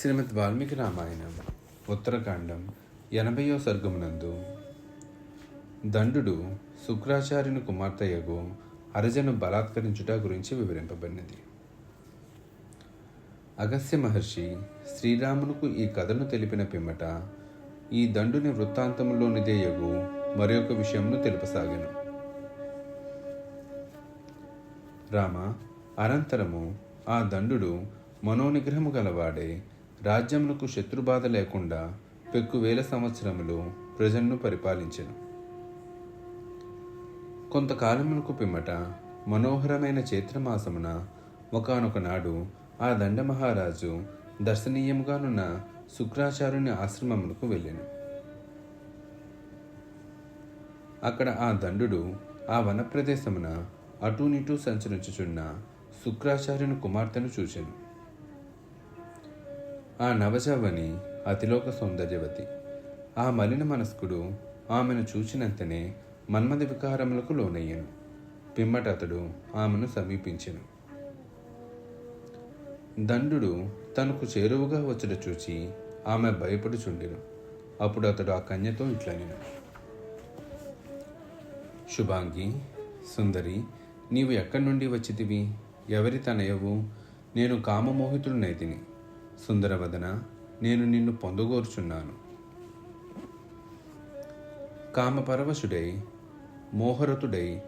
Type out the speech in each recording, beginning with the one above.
శ్రీమద్ వాల్మీకి రామాయణం ఉత్తరకాండం ఎనభయో సర్గమునందు. దండు శుక్రాచార్యుని కుమార్తెయగు అరజను బలాత్కరించుట గురించి వివరింపబడినది. అగస్త్య మహర్షి శ్రీరామునుకు ఈ కథను తెలిపిన పిమ్మట ఈ దండుని వృత్తాంతములోనిదేయగు మరొక విషయంను తెలుపసాగాను. రామ అనంతరము ఆ దండు మనోనిగ్రహము గలవాడే రాజ్యములకు శత్రుబాధ లేకుండా పెక్కు వేల సంవత్సరములు ప్రజలను పరిపాలించెను. కొంతకాలమునకు పిమ్మట మనోహరమైన చైత్రమాసమున ఒకనొక నాడు ఆ దండ మహారాజు దర్శనీయముగానున్న శుక్రాచార్యుని ఆశ్రమమునకు వెళ్ళాను. అక్కడ ఆ దండు ఆ వన ప్రదేశమున అటూనిటూ సంచరించుచున్న శుక్రాచార్యుని కుమార్తెను చూశాను ఆ నవజవని అతిలోక సౌందర్యవతి. ఆ మలిన మనస్కుడు ఆమెను చూచినంతనే మన్మథ వికారములకు లోనయ్యను. పిమ్మట అతడు ఆమెను సమీపించెను. దండు తనకు చేరువుగా వచ్చుట చూచి ఆమె భయపడుచుండెను. అప్పుడు అతడు ఆ కన్యతో ఇట్లనెను. శుభాంగి సుందరి నీవు ఎక్కడి నుండి వచ్చితివి? ఎవరి తనయవు? నేను కామమోహితుడినైతిని. సుందరవదన నేను నిన్ను పొందగోరుచున్నాను. కామపరవశుడై మోహరతుడై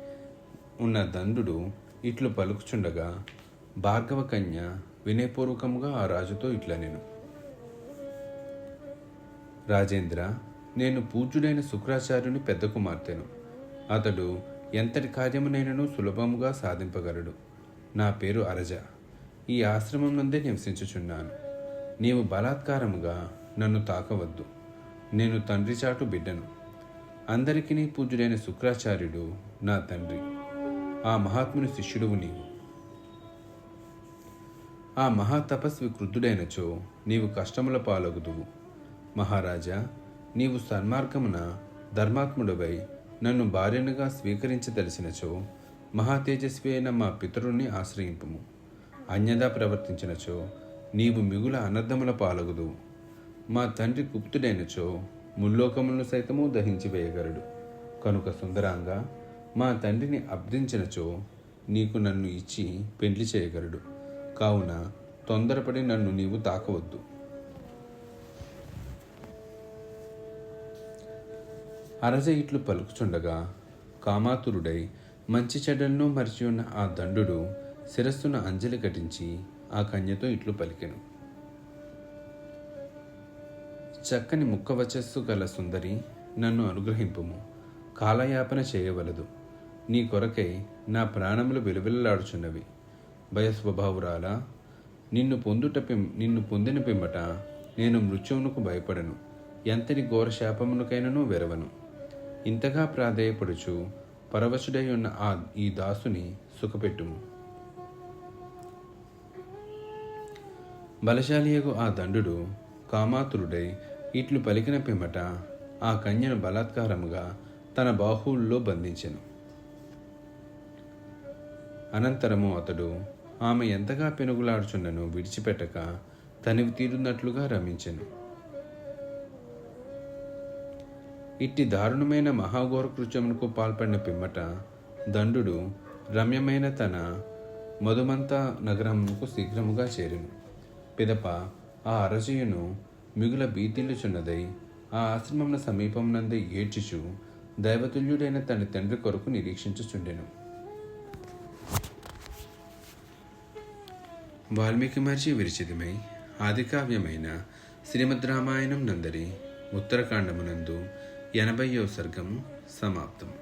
ఉన్న దండు ఇట్లు పలుకుచుండగా భార్గవ కన్య వినయపూర్వకముగా ఆ రాజుతో ఇట్లా నేను. రాజేంద్ర నేను పూజ్యుడైన శుక్రాచార్యుని పెద్ద కుమార్తెను. అతడు ఎంతటి కార్యమునైనను సులభముగా సాధింపగలడు. నా పేరు అరజ. ఈ ఆశ్రమం నుండే నివసించుచున్నాను. నీవు బలాత్కారముగా నన్ను తాకవద్దు. నేను తండ్రి చాటు బిడ్డను. అందరికీ పూజ్యుడైన శుక్రాచార్యుడు నా తండ్రి. ఆ మహాత్ముని శిష్యుడువు నీవు. ఆ మహాతపస్వి కృద్ధుడైనచో నీవు కష్టముల పాలగుదువు. మహారాజా నీవు సన్మార్గమున ధర్మాత్ముడవై నన్ను భార్యనుగా స్వీకరించదలిసినచో మహాతేజస్వి అయిన మా పితరుణ్ణి ఆశ్రయింపుము. అన్యదా ప్రవర్తించినచో నీవు మిగుల అనర్థముల పాలగుదు. మా తండ్రి గుప్తుడైనచో ముల్లోకములను సైతము దహించి వేయగలడు కనుక సుందరాంగా మా తండ్రిని అబ్దించినచో నీకు నన్ను ఇచ్చి పెండ్లి చేయగలడు. కావున తొందరపడి నన్ను నీవు తాకవద్దు. అరజ ఇట్లు పలుకుచుండగా కామాతురుడై మంచి చెడ్డలను మరిచి ఉన్న ఆ దండు శిరస్సును అంజలి కటించి ఆ కన్యతో ఇట్లు పలికెను. చక్కని ముక్కవచస్సు గల సుందరి నన్ను అనుగ్రహింపుము. కాలయాపన చేయవలదు. నీ కొరకై నా ప్రాణములు వెలువెల్లాడుచున్నవి భయస్వభావురాల నిన్ను పొందుట పిం నిన్ను పొందిన పిమ్మట నేను మృత్యువునకు భయపడను. ఎంతటి ఘోర శాపమునకైనను వెరవను. ఇంతగా ప్రాధేయపడుచు పరవశుడై ఉన్న ఆ ఈ దాసుని సుఖపెట్టుము. బలశాలియగు ఆ దండు కామాతురుడై ఇట్లు పలికిన పిమ్మట ఆ కన్యను బలాత్కారముగా తన బాహువుల్లో బంధించెను. అనంతరము అతడు ఆమె ఎంతగా పెనుగులాడుచున్నను విడిచిపెట్టక తనివి తీరున్నట్లుగా రమించెను. ఇట్టి దారుణమైన మహాఘోర కృత్యమునకు పాల్పడిన పిమ్మట దండు రమ్యమైన తన మధుమంత నగరమునకు శీఘ్రముగా చేరును. పిదప ఆ అరజయును మిగుల బీతిల్లుచున్నదై ఆ ఆశ్రమమున సమీపమునందే ఏడ్చిచు దైవతుల్యుడైన తన తండ్రి కొరకు నిరీక్షించుచుండెను. వాల్మీకి మహర్షి విరచితమై ఆదికావ్యమైన శ్రీమద్ రామాయణం నందరి ఉత్తరకాండమునందు ఎనభయో సర్గము సమాప్తం